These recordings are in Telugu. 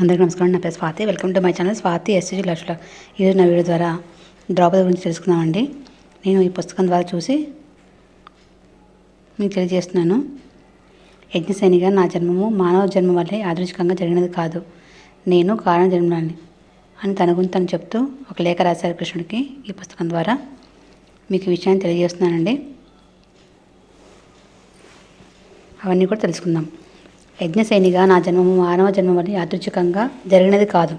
అందరికీ నమస్కారం. నా పేరు Swathi. Welcome to my channel Swathi SCG లక్షల. ఈరోజు నా వీడియో ద్వారా ద్రౌపది గురించి తెలుసుకుందామండి. నేను ఈ పుస్తకం ద్వారా చూసి మీకు తెలియజేస్తున్నాను. యజ్ఞసైనిగా నా జన్మము మానవ జన్మ వల్లే యాదృచ్ఛికంగా జరిగినది కాదు. నేను కారణ జన్మని అని తన గురించి తను చెప్తూ ఒక లేఖ రాశారు కృష్ణుడికి ఈ పుస్తకం ద్వారా. మీకు ఈ విషయాన్ని తెలియజేస్తున్నానండి. అవన్నీ కూడా తెలుసుకుందాం. యజ్ఞసేనిగా నా జన్మము మానవ జన్మ యాదృచ్ఛికంగా జరిగినది కాదు.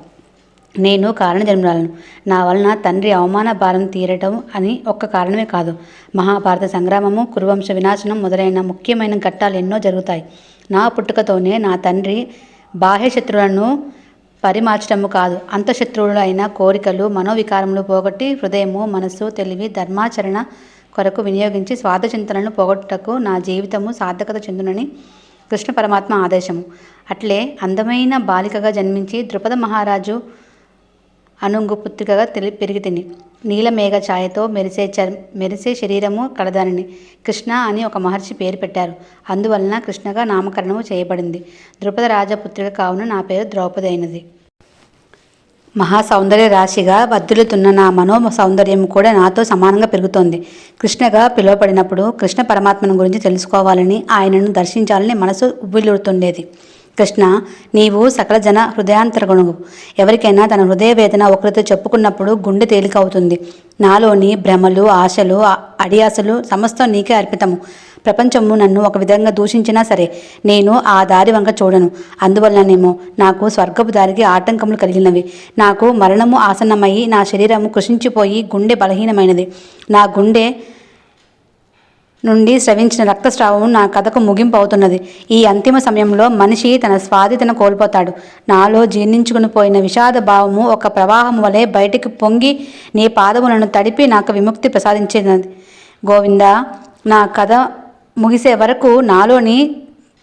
నేను కారణ జన్మరాలను నా వలన తండ్రి అవమాన భారం తీరటం అని ఒక్క కారణమే కాదు. మహాభారత సంగ్రామము కురువంశ వినాశనం మొదలైన ముఖ్యమైన ఘట్టాలు ఎన్నో జరుగుతాయి. నా పుట్టుకతోనే నా తండ్రి బాహ్య శత్రువులను పరిమార్చడము కాదు. అంతఃశత్రువులు అయిన కోరికలు మనోవికారములు పోగొట్టి హృదయము మనస్సు తెలివి ధర్మాచరణ కొరకు వినియోగించి స్వార్థ స్వార్థచింతనలను పోగొట్టుటకు నా జీవితము సార్థకత చెందునని కృష్ణ పరమాత్మ ఆదేశము. అట్లే అందమైన బాలికగా జన్మించి ద్రుపద మహారాజు అనుంగు పుత్రికగా తెలి పెరిగి తిని నీలమేఘ ఛాయతో మెరిసే చర్ మెరిసే శరీరము కలదానిని. కృష్ణ అని ఒక మహర్షి పేరు పెట్టారు. అందువలన కృష్ణగా నామకరణము చేయబడింది. ద్రుపద రాజపుత్రిక కావున నా పేరు ద్రౌపది అయినది. మహా సౌందర్య రాశిగా వర్ధిల్లుతున్న నా మనో సౌందర్యం కూడా నాతో సమానంగా పెరుగుతోంది. కృష్ణగా పిలువబడినప్పుడు కృష్ణ పరమాత్మను గురించి తెలుసుకోవాలని ఆయనను దర్శించాలని మనసు ఉవ్విల్లుతుండేది కృష్ణ నీవు సకల జన హృదయాంతరగుణువు ఎవరికైనా తన హృదయ వేదన ఒకరితో చెప్పుకున్నప్పుడు గుండె తేలిక అవుతుంది. నాలోని భ్రమలు ఆశలు అడియాసలు సమస్తం నీకే అర్పితము. ప్రపంచము నన్ను ఒక విధంగా దూషించినా సరే నేను ఆ దారి వంక చూడను. అందువల్లనేమో నాకు స్వర్గపు దారికి ఆటంకములు కలిగినవి. నాకు మరణము ఆసన్నమయ్యి నా శరీరము కృషించిపోయి గుండె బలహీనమైనది. నా గుండె నుండి స్రవించిన రక్తస్రావం నా కథకు ముగింపు అవుతున్నది ఈ అంతిమ సమయంలో మనిషి తన స్వాధితను కోల్పోతాడు. నాలో జీర్ణించుకుని పోయిన విషాద భావము ఒక ప్రవాహం వలె బయటికి పొంగి నీ పాదములను తడిపి నాకు విముక్తి ప్రసాదించినది గోవింద నా కథ ముగిసే వరకు నాలోని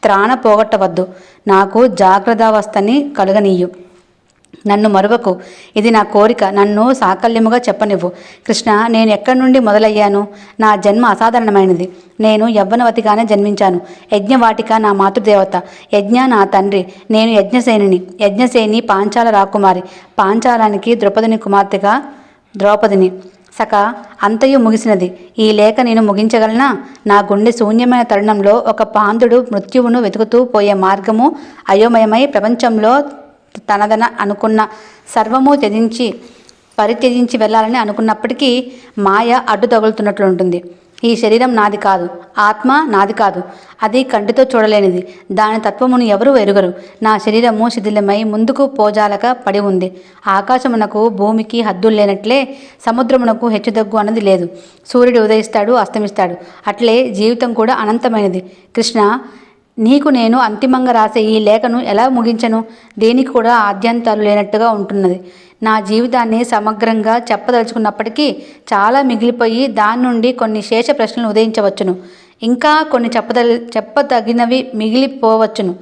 త్రాణ పోగొట్టవద్దు. నాకు జాగ్రత్తావస్థని కలుగనీయు. నన్ను మరువకు. ఇది నా కోరిక. నన్ను సాకల్యముగా చెప్పనివ్వు. కృష్ణ నేను ఎక్కడి నుండి మొదలయ్యాను? నా జన్మ అసాధారణమైనది. నేను యవ్వనవతిగానే జన్మించాను. యజ్ఞవాటిక నా మాతృదేవత. యజ్ఞ నా తండ్రి. నేను యజ్ఞసేనిని. యజ్ఞసేని పాంచాల రాకుమారి. పాంచాలానికి ద్రౌపదిని కుమార్తెగా ద్రౌపదిని. సక అంతయు ముగిసినది. ఈ లేఖ నేను ముగించగలనా? నా గుండె శూన్యమైన తరుణంలో ఒక పాందుడు మృత్యువును వెతుకుతూ పోయే మార్గము అయోమయమై ప్రపంచంలో తనదన అనుకున్న సర్వము త్యజించి పరిత్యజించి వెళ్ళాలని అనుకున్నప్పటికీ మాయ అడ్డు తగులుతున్నట్లుంటుంది ఈ శరీరం నాది కాదు ఆత్మ నాది కాదు. అది కంటితో చూడలేనిది. దాని తత్వమును ఎవరూ ఎరుగరు. నా శరీరము శిథిలమై ముందుకు పోజాలక పడి ఉంది. ఆకాశమునకు భూమికి హద్దులు లేనట్లే సముద్రమునకు హెచ్చుదగ్గు అన్నది లేదు. సూర్యుడు ఉదయిస్తాడు అస్తమిస్తాడు. అట్లే జీవితం కూడా అనంతమైనది. కృష్ణ నీకు నేను అంతిమంగా రాసే ఈ లేఖను ఎలా ముగించను? దేనికి కూడా ఆద్యంతాలు లేనట్టుగా ఉంటున్నది. నా జీవితాన్ని సమగ్రంగా చెప్పదలుచుకున్నప్పటికీ చాలా మిగిలిపోయి దాని నుండి కొన్ని శేష ప్రశ్నలు ఉదయించవచ్చును. ఇంకా కొన్ని చెప్పదల చెప్పదగినవి మిగిలిపోవచ్చును.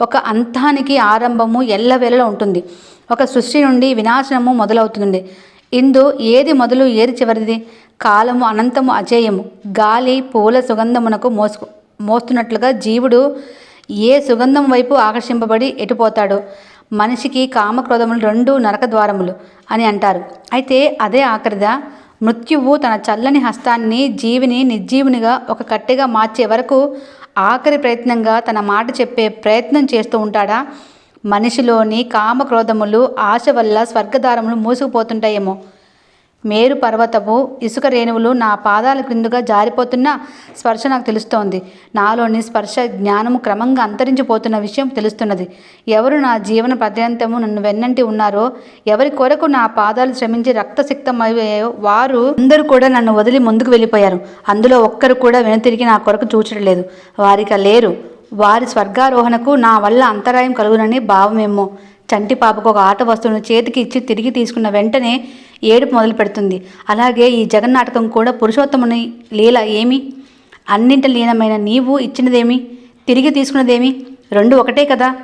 ఒక అంతానికి ఆరంభము ఎల్లవేళలో ఉంటుంది. ఒక సృష్టి నుండి వినాశనము మొదలవుతుంది. ఇందు ఏది మొదలు ఏది చివరిది? కాలము అనంతము అజేయము. గాలి పూల సుగంధమునకు మోసుకు మోస్తున్నట్లుగా జీవుడు ఏ సుగంధం వైపు ఆకర్షింపబడి ఎటుపోతాడో మనిషికి కామక్రోధములు రెండు నరక ద్వారములు అని అంటారు. అయితే అదే ఆఖరిదా మృత్యువు తన చల్లని హస్తాన్ని జీవిని నిర్జీవునిగా ఒక కట్టెగా మార్చే వరకు ఆఖరి ప్రయత్నంగా తన మాట చెప్పే ప్రయత్నం చేస్తూ ఉంటాడా? మనిషిలోని కామక్రోధములు ఆశ వల్ల స్వర్గదారములు మూసుకుపోతుంటాయేమో. మేరు పర్వతపు ఇసుక రేణువులు నా పాదాల క్రిందుగా జారిపోతున్న స్పర్శ నాకు తెలుస్తోంది. నాలోని స్పర్శ జ్ఞానము క్రమంగా అంతరించిపోతున్న విషయం తెలుస్తున్నది. ఎవరు నా జీవన పర్యంతము నన్ను వెన్నంటి ఉన్నారో ఎవరి కొరకు నా పాదాలు శ్రమించి రక్తసిక్తమయ్యాయో వారు అందరూ కూడా నన్ను వదిలి ముందుకు వెళ్ళిపోయారు. అందులో ఒక్కరు కూడా వెనుతిరిగి నా కొరకు చూచడం లేదు వారిక లేరు. వారి స్వర్గారోహణకు నా వల్ల అంతరాయం కలుగునని భావమేమో. చంటి పాపకు ఒక ఆట వస్తువును చేతికి ఇచ్చి తిరిగి తీసుకున్న వెంటనే ఏడుపు మొదలు పెడుతుంది. అలాగే ఈ జగన్నాటకం కూడా పురుషోత్తముని లీల ఏమి? అన్నింటి లీనమైన నీవు ఇచ్చినదేమి? తిరిగి తీసుకున్నదేమి? రెండు ఒకటే కదా?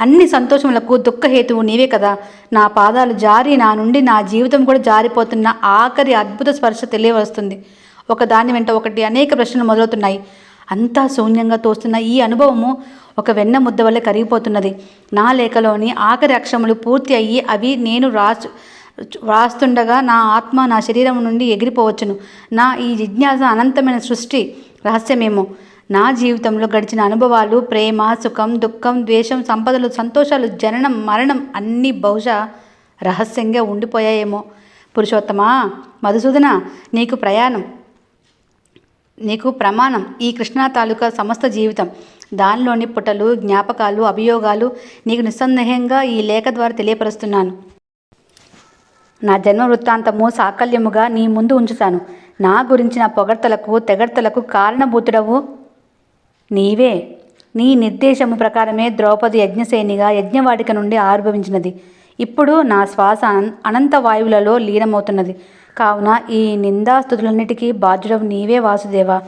అన్ని సంతోషములకు దుఃఖహేతువు నీవే కదా? నా పాదాలు జారి నా నుండి నా జీవితం కూడా జారిపోతున్న ఆఖరి అద్భుత స్పర్శ తెలియవస్తుంది ఒక దాని వెంట ఒకటి అనేక ప్రశ్నలు మొదలవుతున్నాయి. అంతా శూన్యంగా తోస్తున్న ఈ అనుభవము ఒక వెన్న ముద్ద వల్ల కరిగిపోతున్నది. నా లేఖలోని ఆఖరి అక్షములు పూర్తి అయ్యి అవి నేను రాసు వ్రాస్తుండగా నా ఆత్మ నా శరీరం నుండి ఎగిరిపోవచ్చును. నా ఈ జిజ్ఞాస అనంతమైన సృష్టి రహస్యమేమో. నా జీవితంలో గడిచిన అనుభవాలు ప్రేమ సుఖం దుఃఖం ద్వేషం సంపదలు సంతోషాలు జననం మరణం అన్నీ బహుశా రహస్యంగా ఉండిపోయాయేమో. పురుషోత్తమా మధుసూదన నీకు ప్రయాణం నీకు ప్రమాణం ఈ కృష్ణా తాలూకా సమస్త జీవితం. దానిలోని పుటలు జ్ఞాపకాలు అభియోగాలు నీకు నిస్సందేహంగా ఈ లేఖ ద్వారా తెలియపరుస్తున్నాను. నా జన్మ వృత్తాంతము సాకల్యముగా నీ ముందు ఉంచుతాను. నా గురించిన పొగడ్తలకు తెగడ్తలకు కారణభూతుడవు నీవే. నీ నిర్దేశము ప్రకారమే ద్రౌపది యజ్ఞసేనిగా యజ్ఞవాడిక నుండి ఆవిర్భవించినది. ఇప్పుడు నా శ్వాస అనంత వాయువులలో లీనమవుతున్నది. కావున ఈ నిందాస్తుతులన్నిటికీ బాధ్యుడవు నీవే వాసుదేవా.